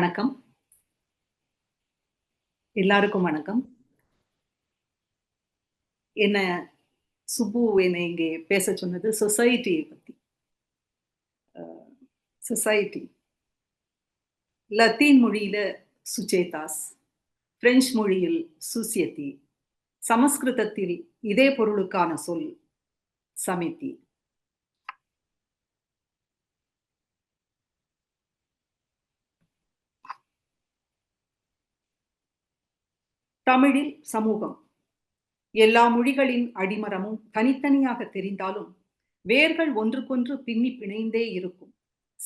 வணக்கம். எல்லாருக்கும் வணக்கம். என்ன சுப்பு என்னை இங்கே பேச சொன்னது சொசைட்டியை பத்தி. சொசைட்டி. லத்தீன் மொழியில சுச்சேதாஸ், பிரெஞ்சு மொழியில் சுசியத்தி சமஸ்கிருதத்தில் இதே பொருளுக்கான சொல் சமிதி. தமிழில் சமூகம். எல்லா மொழிகளின் அடிமரமும் தனித்தனியாக தெரிந்தாலும், வேர்கள் ஒன்றுக்கொன்று பின்னிப் பிணைந்தே இருக்கும்.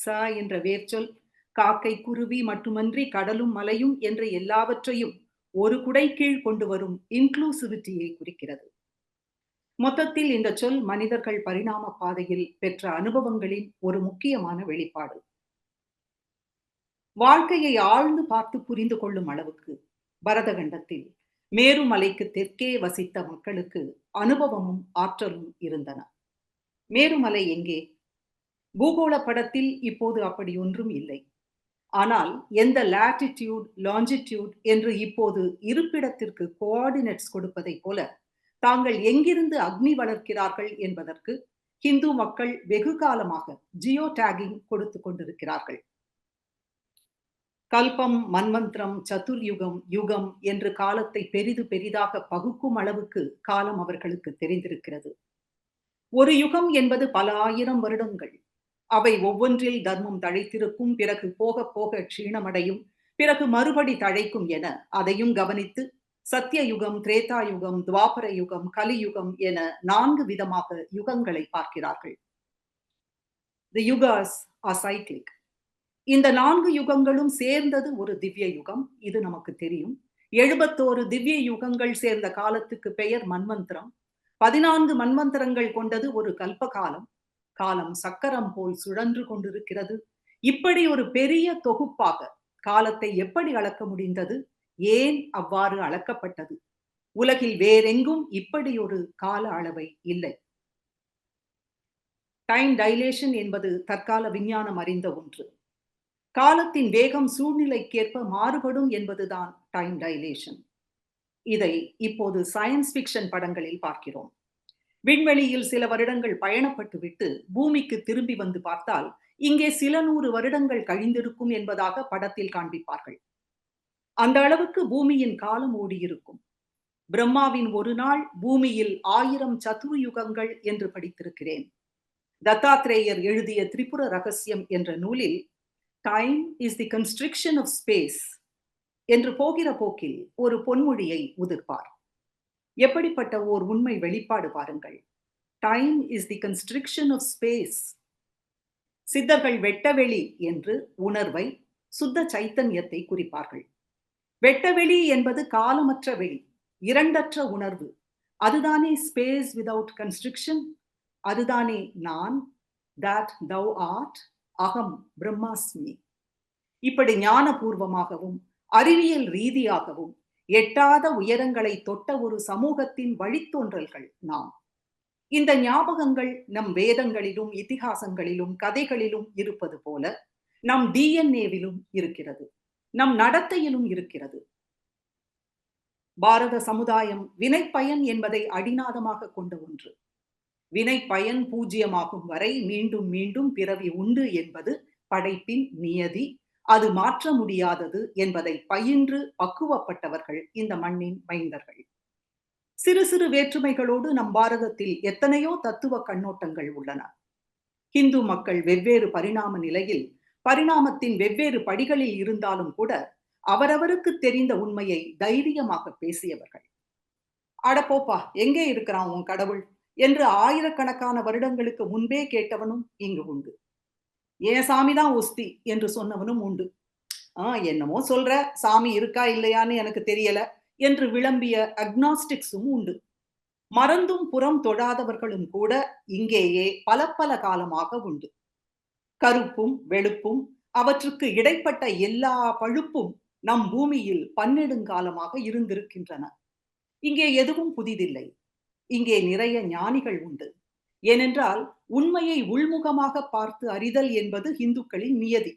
ச என்ற வேர்ச்சொல் காக்கை, குருவி மட்டுமன்றி கடலும், மலையும் என்ற எல்லாவற்றையும் ஒரு குடை கீழ் கொண்டு வரும் இன்க்ளூசிவிட்டியை குறிக்கிறது. மொத்தத்தில் இந்த சொல் மனிதர்கள் பரிணாம பாதையில் பெற்ற அனுபவங்களின் ஒரு முக்கியமான வெளிப்பாடு. வாழ்க்கையை ஆழ்ந்து பார்த்து புரிந்து கொள்ளும் அளவுக்கு பரதகண்டத்தில் மேருமலைக்கு தெற்கே வசித்த மக்களுக்கு அனுபவமும் ஆற்றலும் இருந்தன. மேருமலை எங்கே? பூகோள படத்தில் இப்போது அப்படி ஒன்றும் இல்லை. ஆனால் எந்த லாட்டிட்யூட், லாஞ்சிடியூட் என்று இப்போது இருப்பிடத்திற்கு கோஆர்டினேட்ஸ் கொடுப்பதைப் போல, தாங்கள் எங்கிருந்து அக்னி வளர்க்கிறார்கள் என்பதற்கு ஹிந்து மக்கள் வெகு காலமாக ஜியோ டேகிங் கொடுத்துக் கொண்டிருக்கிறார்கள். கல்பம், மன்மந்திரம் சதுர்யுகம், யுகம் என்று காலத்தை பெரிது பெரிதாக பகுக்கும் அளவுக்கு காலம் அவர்களுக்கு தெரிந்திருக்கிறது. ஒரு யுகம் என்பது பல ஆயிரம் வருடங்கள். அவை ஒவ்வொன்றில் தர்மம் தழைத்திருக்கும், பிறகு போக போக க்ஷீணமடையும், பிறகு மறுபடி தழைக்கும் என அதையும் கவனித்து சத்திய யுகம், திரேதா யுகம், துவாபர யுகம், கலியுகம் என நான்கு விதமாக யுகங்களை பார்க்கிறார்கள். தி yugas are cyclic. இந்த நான்கு யுகங்களும் சேர்ந்தது ஒரு திவ்ய யுகம். இது நமக்கு தெரியும். 71 திவ்ய யுகங்கள் சேர்ந்த காலத்துக்கு பெயர் மன்வந்திரம். 14 மன்வந்திரங்கள் கொண்டது ஒரு கல்ப காலம். காலம் சக்கரம் போல் சுழன்று கொண்டிருக்கிறது. இப்படி ஒரு பெரிய தொகுப்பாக காலத்தை எப்படி அளக்க முடிந்தது? ஏன் அவ்வாறு அளக்கப்பட்டது? உலகில் வேறெங்கும் இப்படி ஒரு கால அளவை இல்லை. டைம் டைலேஷன் என்பது தற்கால விஞ்ஞானம் அறிந்த ஒன்று. காலத்தின் வேகம் சூழ்நிலைக்கேற்ப மாறுபடும் என்பதுதான் டைம் டைலேஷன். இதை இப்போது சயின்ஸ் ஃபிக்ஷன் படங்களில் பார்க்கிறோம். விண்வெளியில் சில வருடங்கள் பயணப்பட்டு விட்டு பூமிக்கு திரும்பி வந்து பார்த்தால், இங்கே சில நூறு வருடங்கள் கழிந்திருக்கும் என்பதாக படத்தில் காண்பிப்பார்கள். அந்த அளவுக்கு பூமியின் காலம் ஓடியிருக்கும். பிரம்மாவின் ஒரு நாள் பூமியில் ஆயிரம் சதுர்யுகங்கள் என்று படித்திருக்கிறேன். தத்தாத்ரேயர் எழுதிய திரிபுர ரகசியம் என்ற நூலில் time is the construction of space என்று போகிற போக்கில் ஒரு பொன்மொழியை உதிர்ப்பார். எப்படிப்பட்ட ஓர் உண்மை வெளிப்பாடு பாருங்கள். Time is the construction of space. சித்தர்கள் வெட்டவெளி என்று உணர்வை, சுத்த சைத்தன்யத்தை குறிப்பார்கள். வெட்டவெளி என்பது காலமற்ற வெளி, இரண்டற்ற உணர்வு. அதுதானே ஸ்பேஸ் விதவுட் கன்ஸ்ட்ரிக்ஷன். அதுதானே நான், தட் thou ஆர்ட் அகம் பிரம்மாஸ்மி. இப்படி ஞானபூர்வமாகவும், அறிவியல் ரீதியாகவும் எட்டாத உயரங்களை தொட்ட ஒரு சமூகத்தின் வழித்தோன்றல்கள் நாம். இந்த ஞாபகங்கள் நம் வேதங்களிலும், இத்திகாசங்களிலும் கதைகளிலும் இருப்பது போல, நம் டிஎன்ஏவிலும் இருக்கிறது. நம் நடத்தையிலும் இருக்கிறது. பாரத சமுதாயம் வினைப்பயன் என்பதை அடிநாதமாக கொண்ட ஒன்று. வினை பயன் பூஜ்யமாகும் வரை மீண்டும் மீண்டும் பிறவி உண்டு என்பது படைப்பின் நியதி. அது மாற்ற முடியாதது என்பதை பயின்று பக்குவப்பட்டவர்கள் இந்த மண்ணின் மைந்தர்கள். சிறு சிறு வேற்றுமைகளோடு நம் பாரதத்தில் எத்தனையோ தத்துவ கண்ணோட்டங்கள் உள்ளன. ஹிந்து மக்கள் வெவ்வேறு பரிணாம நிலையில், பரிணாமத்தின் வெவ்வேறு படிகளில் இருந்தாலும் கூட, அவரவருக்கு தெரிந்த உண்மையை தைரியமாக பேசியவர்கள். அடப்போப்பா எங்கே இருக்கிறான் உன் கடவுள்? என்று ஆயிரக்கணக்கான வருடங்களுக்கு முன்பே கேட்டவனும் இங்கு உண்டு. என் சாமிதான் உஸ்தி என்று சொன்னவனும் உண்டு. ஆ என்னமோ சொல்ற, சாமி இருக்கா இல்லையான்னு எனக்கு தெரியல என்று விளம்பிய அக்னாஸ்டிக்ஸும் உண்டு. மறந்தும் புறம் தொழாதவர்களும் கூட இங்கேயே பல பல காலமாக உண்டு. கருப்பும், வெளுப்பும், அவற்றுக்கு இடைப்பட்ட எல்லா பழுப்பும் நம் பூமியில் பன்னெடுங்காலமாக இருந்திருக்கின்றன. இங்கே எதுவும் புதிதில்லை. இங்கே நிறைய ஞானிகள் உண்டு. ஏனென்றால் உண்மையை உள்முகமாக பார்த்து அறிதல் என்பது இந்துக்களின் நியதி.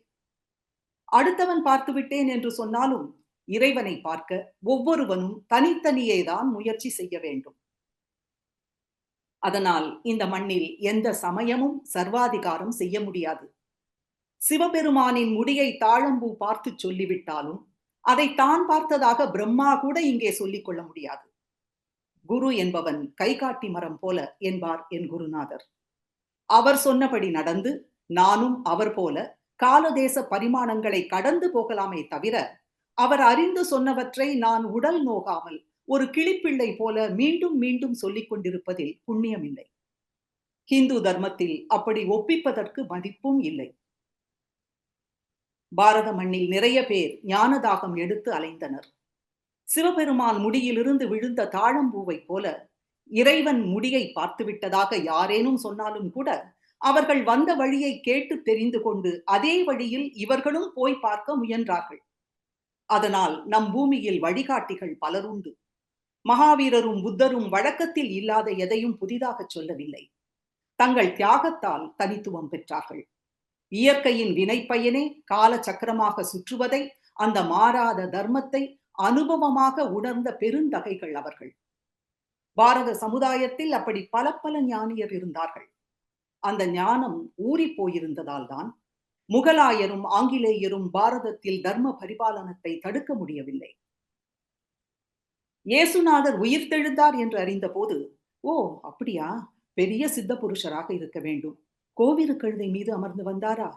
அடுத்தவன் பார்த்து விட்டேன் என்று சொன்னாலும் இறைவனை பார்க்க ஒவ்வொருவனும் தனித்தனியே தான் முயற்சி செய்ய வேண்டும் அதனால் இந்த மண்ணில் எந்த சமயமும் சர்வாதிகாரம் செய்ய முடியாது சிவபெருமானின் முடியை தாழம்பூ பார்த்து சொல்லிவிட்டாலும் அதை தான் பார்த்ததாக பிரம்மா கூட இங்கே சொல்லிக் கொள்ள முடியாது குரு என்பவன் கைகாட்டி மரம் போல என்பார் என் குருநாதர். அவர் சொன்னபடி நடந்து நானும் அவர் போல காலதேச பரிமாணங்களை கடந்து போகலாமே தவிர அவர் அறிந்து சொன்னவற்றை நான் உடல் நோகாமல் ஒரு கிளிப்பிள்ளை போல மீண்டும் மீண்டும் சொல்லிக் கொண்டிருப்பதில் புண்ணியமில்லை. ஹிந்து தர்மத்தில் அப்படி ஒப்பிப்பதற்கு மதிப்பும் இல்லை. பாரத மண்ணில் நிறைய பேர் ஞானதாகம் எடுத்து அலைந்தனர். சிவபெருமான் முடியிலிருந்து விழுந்த தாழம்பூவை போல இறைவன் முடியை பார்த்துவிட்டதாக யாரேனும் சொன்னாலும் கூட அவர்கள் வந்த வழியை கேட்டு தெரிந்து கொண்டு அதே வழியில் இவர்களும் போய் பார்க்க முயன்றார்கள். அதனால் நம் பூமியில் வழிகாட்டிகள் பலருண்டு மகாவீரரும் புத்தரும் வழக்கத்தில் இல்லாத எதையும் புதிதாக சொல்லவில்லை. தங்கள் தியாகத்தால் தனித்துவம் பெற்றார்கள். இயற்கையின் வினைப்பயனே கால சக்கரமாக சுற்றுவதை அந்த மாறாத தர்மத்தை அனுபவமாக உணர்ந்த பெருந்தகைகள் அவர்கள். பாரத சமுதாயத்தில் அப்படி பல பல ஞானியர் இருந்தார்கள். அந்த ஞானம் ஊறி போயிருந்ததால் தான் முகலாயரும் ஆங்கிலேயரும் பாரதத்தில் தர்ம பரிபாலனத்தை தடுக்க முடியவில்லை. இயேசுநாதர் உயிர்த்தெழுந்தார் என்று அறிந்த போது ஓ அப்படியா? பெரிய சித்த புருஷராக இருக்க வேண்டும். கோவிரு கழுதை மீது அமர்ந்து வந்தாரா?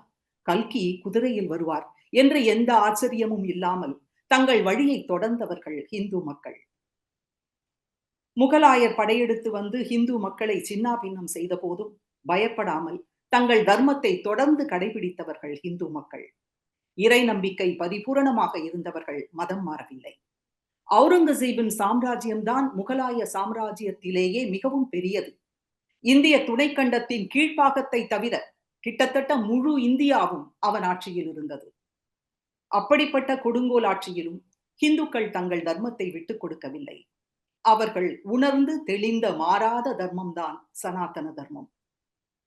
கல்கி குதிரையில் வருவார் என்ற எந்த ஆச்சரியமும் இல்லாமல் தங்கள் வழியை தொடர்ந்தவர்கள் ஹிந்து மக்கள். முகலாயர் படையெடுத்து வந்து ஹிந்து மக்களை சின்னாபின்னம் செய்த போதும் பயப்படாமல் தங்கள் தர்மத்தை தொடர்ந்து கடைபிடித்தவர்கள் ஹிந்து மக்கள். இறை நம்பிக்கை பரிபூரணமாக இருந்தவர்கள் மதம் மாறவில்லை. அவுரங்கசீபின் சாம்ராஜ்யம்தான் முகலாய சாம்ராஜ்யத்திலேயே மிகவும் பெரியது. இந்திய துணைக்கண்டத்தின் கீழ்ப்பாகத்தை தவிர கிட்டத்தட்ட முழு இந்தியாவும் அவன் ஆட்சியில் இருந்தது. அப்படிப்பட்ட கொடுங்கோல் ஆட்சியிலும் தங்கள் தர்மத்தை விட்டுக் கொடுக்கவில்லை. அவர்கள் உணர்ந்து தெளிந்த மாறாத தர்மம்தான் சனாதன தர்மம்.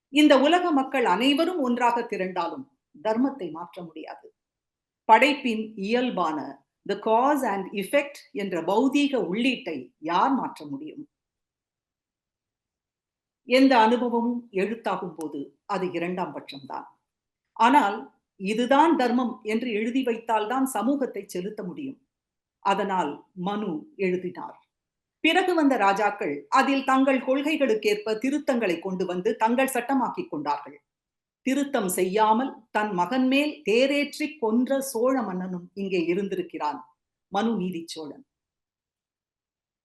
இந்த உலக மக்கள் அனைவரும் ஒன்றாக திரண்டாலும் தர்மத்தை மாற்ற முடியாது. படைப்பின் இயல்பான த காஸ் அண்ட் இஃபெக்ட் என்ற பௌதீக உள்ளீட்டை யார் மாற்ற முடியும்? எந்த அனுபவமும் எழுத்தாகும் போது அது இரண்டாம் பட்சம்தான். ஆனால் இதுதான் தர்மம் என்று எழுதி வைத்தால்தான் சமூகத்தை செலுத்த முடியும். அதனால் மனு எழுதினார். பிறகு வந்த ராஜாக்கள் அதில் தங்கள் கொள்கைகளுக்கேற்ப திருத்தங்களை கொண்டு வந்து தங்கள் சட்டமாக்கிக் கொண்டார்கள். திருத்தம் செய்யாமல் தன் மகன் மேல் தேரேற்றி கொன்ற சோழ மன்னனும் இங்கே இருந்திருக்கிறான். மனு நீதி சோழன்.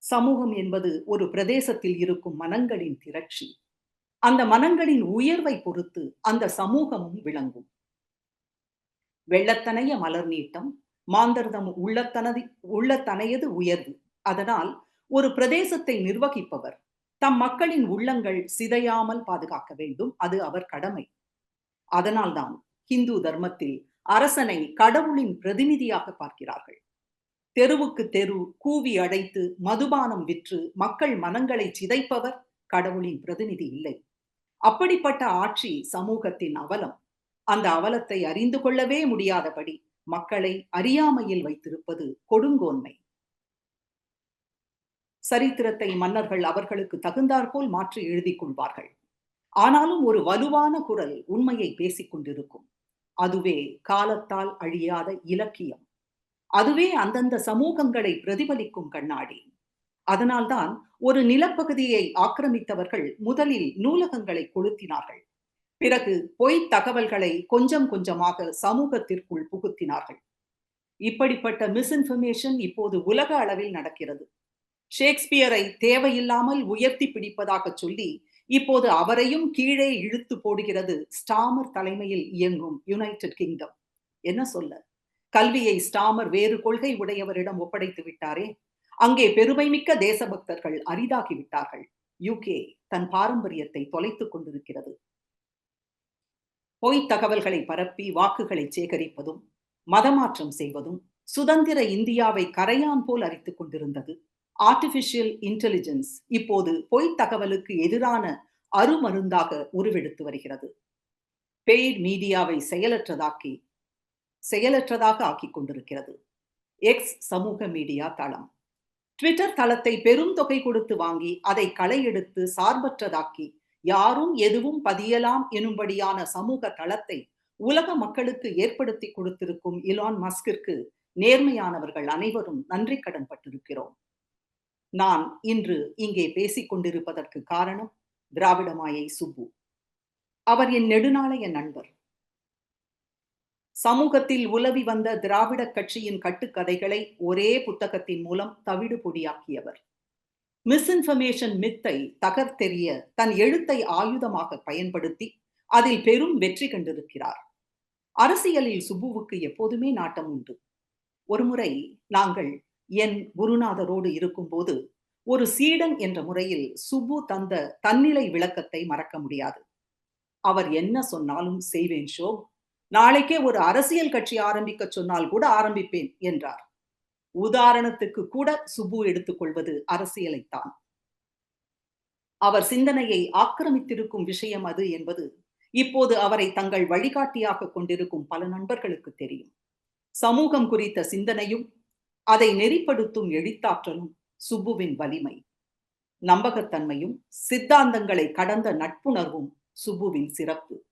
சமூகம் என்பது ஒரு பிரதேசத்தில் இருக்கும் மனங்களின் திரட்சி. அந்த மனங்களின் உயர்வை பொறுத்து அந்த சமூகமும் விளங்கும். வெள்ளத்தனைய மலர் நீட்டம் மாந்தர்தம் உள்ளத்தனது உள்ளத்தனையது உயர்வு. அதனால் ஒரு பிரதேசத்தை நிர்வகிப்பவர் தம் மக்களின் உள்ளங்கள் சிதையாமல் பாதுகாக்க வேண்டும். அது அவர் கடமை. அதனால்தான் ஹிந்து தர்மத்தில் அரசனை கடவுளின் பிரதிநிதியாக பார்க்கிறார்கள். தெருவுக்கு தெரு கூவி அடைத்து மதுபானம் விற்று மக்கள் மனங்களை சிதைப்பவர் கடவுளின் பிரதிநிதி இல்லை. அப்படிப்பட்ட ஆட்சி சமூகத்தின் அவலம். அந்த அவலத்தை அறிந்து கொள்ளவே முடியாதபடி மக்களை அறியாமையில் வைத்திருப்பது கொடுங்கோன்மை. சரித்திரத்தை மன்னர்கள் அவர்களுக்கு தகுந்தாற்போல் மாற்றி எழுதிக் கொள்வார்கள். ஆனாலும் ஒரு வலுவான குரல் உண்மையை பேசிக் கொண்டிருக்கும். அதுவே காலத்தால் அழியாத இலக்கியம். அதுவே அந்தந்த சமூகங்களை பிரதிபலிக்கும் கண்ணாடி. அதனால்தான் ஒரு நிலப்பகுதியை ஆக்கிரமித்தவர்கள் முதலில் நூலகங்களை கொளுத்தினார்கள். பிறகு பொய் தகவல்களை கொஞ்சம் கொஞ்சமாக சமூகத்திற்குள் புகுத்தினார்கள். இப்படிப்பட்ட மிஸ்இன்ஃபர்மேஷன் இப்போது உலக அளவில் நடக்கிறது. ஷேக்ஸ்பியரை தேவையில்லாமல் உயர்த்தி பிடிப்பதாக சொல்லி இப்போது அவரையும் கீழே இழுத்து போடுகிறது ஸ்டாமர் தலைமையில் இயங்கும் யுனைடெட் கிங்டம் என்ன சொல்ல? கல்வியை ஸ்டாமர் வேறு கொள்கை உடையவரிடம் ஒப்படைத்து விட்டாரே? அங்கே பெருமைமிக்க தேசபக்தர்கள் அரிதாகி விட்டார்கள் யூகே தன் பாரம்பரியத்தை தொலைத்துக் கொண்டிருக்கிறது. பொய் தகவல்களை பரப்பி வாக்குகளை சேகரிப்பதும் மதமாற்றம் செய்வதும் சுதந்திர இந்தியாவை கரையான் போல் அரித்துக் கொண்டிருந்தது. ஆர்டிபிஷியல் இன்டெலிஜென்ஸ் இப்போது பொய் தகவலுக்கு எதிரான அருமருந்தாக உருவெடுத்து வருகிறது. பெய்ட் மீடியாவை செயலற்றதாக்கி செயலற்றதாக ஆக்கிக் கொண்டிருக்கிறது. எக்ஸ் சமூக மீடியா தளம். ட்விட்டர் தளத்தை பெரும் தொகை கொடுத்து வாங்கி அதை களை எடுத்து சார்பற்றதாக்கி யாரும் எதுவும் பதியலாம் எனும்படியான சமூக தளத்தை உலக மக்களுக்கு ஏற்படுத்தி கொடுத்திருக்கும் இலான் மஸ்கிற்கு நேர்மையானவர்கள் அனைவரும் நன்றி கடன் பட்டிருக்கிறோம். நான் இன்று இங்கே பேசிக் கொண்டிருப்பதற்கு காரணம் திராவிடமாயை சுப்பு. அவர் என் நெடுநாளைய நண்பர். சமூகத்தில் உலவி வந்த திராவிட கட்சியின் கட்டுக்கதைகளை ஒரே புத்தகத்தின் மூலம் தவிடு பொடியாக்கியவர். மிஸ்இன்ஃபர்மேஷன் மித்தை தகர்த்தெறிய தன் எழுத்தை ஆயுதமாக பயன்படுத்தி அதில் பெரும் வெற்றி கண்டிருக்கிறார். அரசியலில் சுப்புவுக்கு எப்போதுமே நாட்டம் உண்டு. ஒருமுறை நாங்கள் என் குருநாதரோடு இருக்கும்போது ஒரு சீடன் என்ற முறையில் சுப்பு தந்த தன்னிலை விளக்கத்தை மறக்க முடியாது. அவர் என்ன சொன்னாலும் செய்வேன் ஷோ. நாளைக்கே ஒரு அரசியல் கட்சி ஆரம்பிக்க சொன்னால் கூட ஆரம்பிப்பேன் என்றார். உதாரணத்துக்கு கூட சுபு எடுத்துக்கொள்வது அரசியலைத்தான். அவர் சிந்தனையை ஆக்கிரமித்திருக்கும் விஷயம் அது என்பது இப்போது அவரை தங்கள் வழிகாட்டியாக கொண்டிருக்கும் பல நண்பர்களுக்கு தெரியும். சமூகம் குறித்த சிந்தனையும் அதை நெறிப்படுத்தும் எழுத்தாற்றலும் சுப்புவின் வலிமை. நம்பகத்தன்மையும் சித்தாந்தங்களை கடந்த நட்புணர்வும் சுப்புவின் சிறப்பு.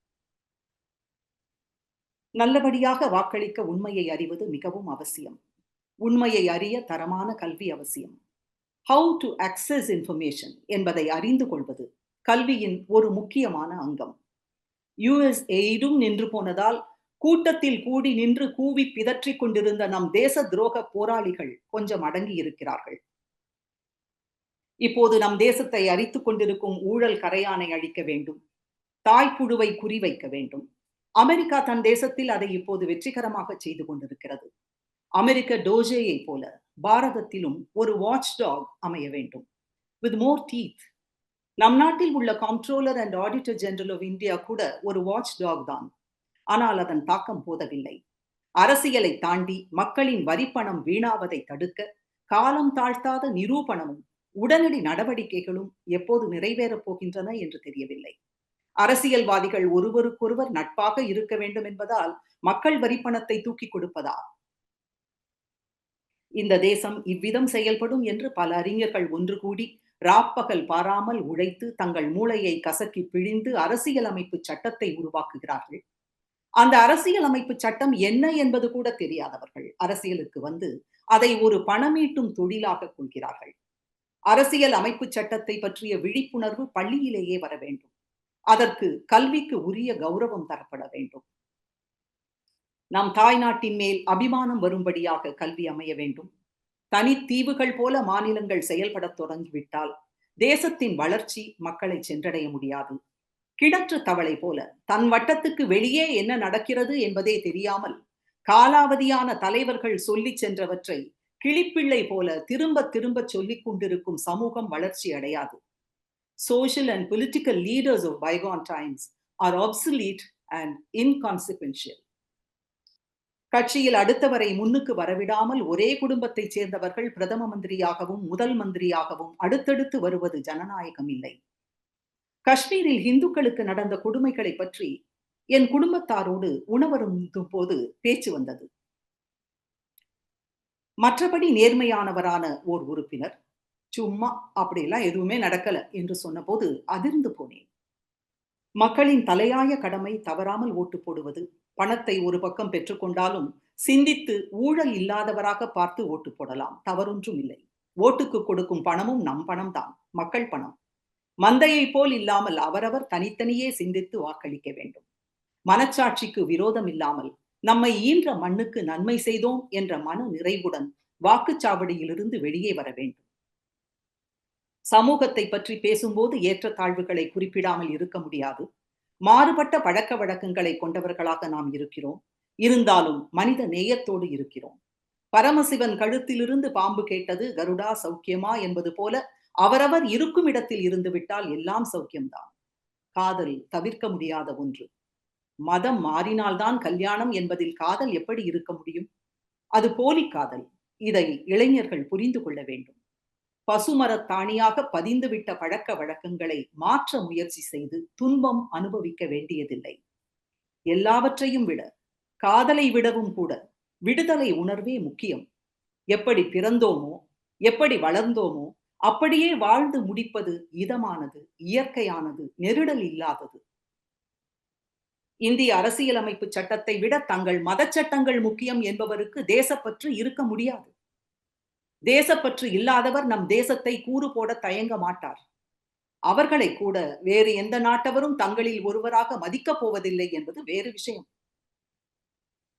நல்லபடியாக வாக்களிக்க உண்மையை அறிவது மிகவும் அவசியம். உண்மையை அறிய தரமான கல்வி அவசியம். ஹவு டு அக்சஸ் இன்ஃபர்மேஷன் என்பதை அறிந்து கொள்வது கல்வியின் ஒரு முக்கியமான அங்கம். யுஎஸ் எய்டும் நின்று போனதால் கூட்டத்தில் கூடி நின்று கூவி பிதற்றிக் கொண்டிருந்த நம் தேச துரோக போராளிகள் கொஞ்சம் அடங்கி இருக்கிறார்கள். இப்போது நம் தேசத்தை அரித்துக் கொண்டிருக்கும் ஊழல் கரையானை அழிக்க வேண்டும். தாய்ப்புழுவை குறிவைக்க வேண்டும். அமெரிக்கா தன் தேசத்தில் அதை இப்போது வெற்றிகரமாக செய்து கொண்டிருக்கிறது. அமெரிக்க டோஜேயை போல பாரதத்திலும் ஒரு வாட்ச் டாக் அமைய வேண்டும். வித் மோர் டீத் நம் நாட்டில் உள்ள comptroller and auditor general of India கூட ஒரு வாட்ச் டாக் தான். ஆனால் அதன் தாக்கம் போதவில்லை. அரசியலை தாண்டி மக்களின் வரிப்பணம் வீணாவதை தடுக்க காலம் தாழ்த்தாத நிரூபணமும் உடனடி நடவடிக்கைகளும் எப்போது நிறைவேறப் போகின்றன என்று தெரியவில்லை. அரசியல்வாதிகள் ஒருவருக்கொருவர் நட்பாக இருக்க வேண்டும் என்பதால் மக்கள் வரிப்பணத்தை தூக்கி கொடுப்பதா? இந்த தேசம் இவ்விதம் செயல்படும் என்று பல அறிஞர்கள் ஒன்று கூடி ராப்பகல் பாராமல் உழைத்து தங்கள் மூளையை கசக்கி பிழிந்து அரசியலமைப்பு சட்டத்தை உருவாக்குகிறார்கள். அந்த அரசியலமைப்பு சட்டம் என்ன என்பது கூட தெரியாதவர்கள் அரசியலுக்கு வந்து அதை ஒரு பணமீட்டும் தொழிலாக கொள்கிறார்கள். அரசியல் அமைப்பு சட்டத்தை பற்றிய விழிப்புணர்வு பள்ளியிலேயே வர வேண்டும். அதற்கு கல்விக்கு உரிய கௌரவம் தரப்பட வேண்டும். நம் தாய்நாட்டின் மேல் அபிமானம் வரும்படியாக கல்வி அமைய வேண்டும். தனித்தீவுகள் போல மாநிலங்கள் செயல்படத் தொடங்கிவிட்டால் தேசத்தின் வளர்ச்சி மக்களை சென்றடைய முடியாது. கிணற்று தவளை போல தன் வட்டத்துக்கு வெளியே என்ன நடக்கிறது என்பதே தெரியாமல் காலாவதியான தலைவர்கள் சொல்லி சென்றவற்றை கிளிப்பிள்ளை போல திரும்ப திரும்ப சொல்லிக் கொண்டிருக்கும் சமூகம் வளர்ச்சி அடையாது. Social and political leaders of bygone times are obsolete and inconsequential கட்சியில் அடுத்தவரை முன்னுக்கு வரவிடாமல் ஒரே குடும்பத்தை சேர்ந்தவர்கள் பிரதம மந்திரியாகவும் முதல் மந்திரியாகவும் அடுத்தடுத்து வருவது ஜனநாயகம் இல்லை. காஷ்மீரில் இந்துக்களுக்கு நடந்த கொடுமைகளை பற்றி என் குடும்பத்தாரோடு உணவருந்தும் போது பேச்சு வந்தது. மற்றபடி நேர்மையானவரான ஓர் உறுப்பினர். சும்மா அப்படியெல்லாம் எதுவுமே நடக்கல என்று சொன்னபோது அதிர்ந்து போனேன். மக்களின் தலையாய கடமை தவறாமல் ஓட்டு போடுவது பணத்தை ஒரு பக்கம் பெற்றுக்கொண்டாலும் சிந்தித்து ஊழல் இல்லாதவராக பார்த்து ஓட்டு போடலாம். தவறொன்றும் இல்லை. ஓட்டுக்கு கொடுக்கும் பணமும் நம் பணம் தான் மக்கள் பணம். மந்தையை போல் இல்லாமல் அவரவர் தனித்தனியே சிந்தித்து வாக்களிக்க வேண்டும். மனச்சாட்சிக்கு விரோதம் இல்லாமல் நம்மை ஈன்ற மண்ணுக்கு நன்மை செய்தோம் என்ற மன நிறைவுடன் வாக்குச்சாவடியிலிருந்து வெளியே வர வேண்டும். சமூகத்தை பற்றி பேசும்போது ஏற்றத்தாழ்வுகளை குறிப்பிடாமல் இருக்க முடியாது. மாறுபட்ட பழக்க வழக்கங்களை கொண்டவர்களாக நாம் இருக்கிறோம். இருந்தாலும் மனித நேயத்தோடு இருக்கிறோம். பரமசிவன் கழுத்திலிருந்து பாம்பு கேட்டது கருடா சௌக்கியமா என்பது போல அவரவர் இருக்கும் இடத்தில் இருந்து விட்டால் எல்லாம் சௌக்கியம்தான். காதல் தவிர்க்க முடியாத ஒன்று. மதம் மாறினால்தான் கல்யாணம் என்பதில் காதல் எப்படி இருக்க முடியும்? அது போலி காதல். இதை இளைஞர்கள் புரிந்து கொள்ள வேண்டும். பசுமரத்தாணியாக பதிந்துவிட்ட பழக்க வழக்கங்களை மாற்ற முயற்சி செய்து துன்பம் அனுபவிக்க வேண்டியதில்லை. எல்லாவற்றையும் விட காதலை விடவும் கூட விடுதலை உணர்வே முக்கியம். எப்படி பிறந்தோமோ எப்படி வளர்ந்தோமோ அப்படியே வாழ்ந்து முடிப்பது இதமானது இயற்கையானது நெருடல் இல்லாதது. இந்திய அரசியலமைப்பு சட்டத்தை விட தங்கள் மத சட்டங்கள் முக்கியம் என்பவருக்கு தேசப்பற்று இருக்க முடியாது. தேசப்பற்று இல்லாதவர் நம் தேசத்தை கூறு போட தயங்க மாட்டார். அவர்களை கூட வேறு எந்த நாட்டவரும் தங்களில் ஒருவராக மதிக்கப் போவதில்லை என்பது வேறு விஷயம்.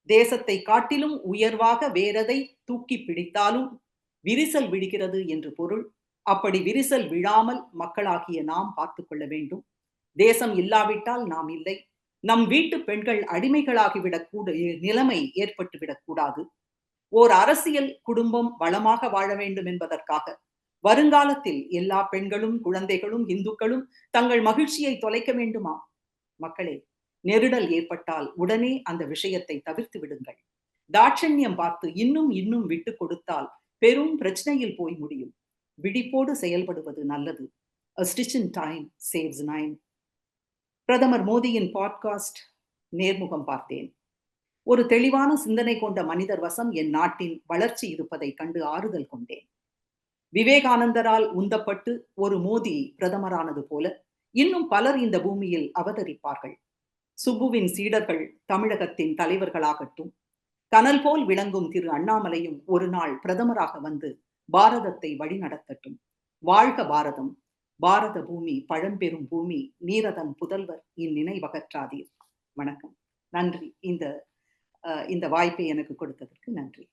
தேசத்தை காட்டிலும் உயர்வாக வேறதை தூக்கி பிடித்தாலும் விரிசல் விடுகிறது என்று பொருள். அப்படி விரிசல் விழாமல் மக்களாகிய நாம் பார்த்து கொள்ள வேண்டும். தேசம் இல்லாவிட்டால் நாம் இல்லை. நம் வீட்டு பெண்கள் அடிமைகளாகிவிடக்கூட நிலைமை ஏற்பட்டுவிடக் கூடாது ஓர் அரசியல் குடும்பம் வளமாக வாழ வேண்டும் என்பதற்காக. வருங்காலத்தில் எல்லா பெண்களும் குழந்தைகளும் இந்துக்களும் தங்கள் மகிழ்ச்சியை தொலைக்க வேண்டுமா? மக்களே நெருடல் ஏற்பட்டால் உடனே அந்த விஷயத்தை தவிர்த்து விடுங்கள். தாட்சண்யம் பார்த்து இன்னும் இன்னும் விட்டு கொடுத்தால் பெரும் பிரச்சனையில் போய் முடியும். விழிப்போடு செயல்படுவது நல்லது. டைம் சேவ்ஸ் நைன் பிரதமர் மோடியின் பாட்காஸ்ட் நேர்முகம் பார்த்தேன். ஒரு தெளிவான சிந்தனை கொண்ட மனிதர் வசம் என் நாட்டின் வளர்ச்சி இருப்பதை கண்டு ஆறுதல் கொண்டேன். விவேகானந்தரால் உந்தப்பட்டு ஒரு மோதி பிரதமரானது போல இன்னும் பலர் இந்த பூமியில் அவதரிப்பார்கள். சுப்புவின் சீடர்கள் தமிழகத்தின் தலைவர்களாகட்டும் கனல் போல் விளங்கும் திரு அண்ணாமலையும் ஒரு நாள் பிரதமராக வந்து பாரதத்தை வழிநடத்தட்டும். வாழ்க பாரதம். பாரத பூமி பழம்பெரும் பூமி நீரதன் புதல்வர் இந்நினைவகற்றாதீர். வணக்கம். நன்றி. இந்த இந்த வாய்ப்பை எனக்கு கொடுத்ததற்கு நன்றி.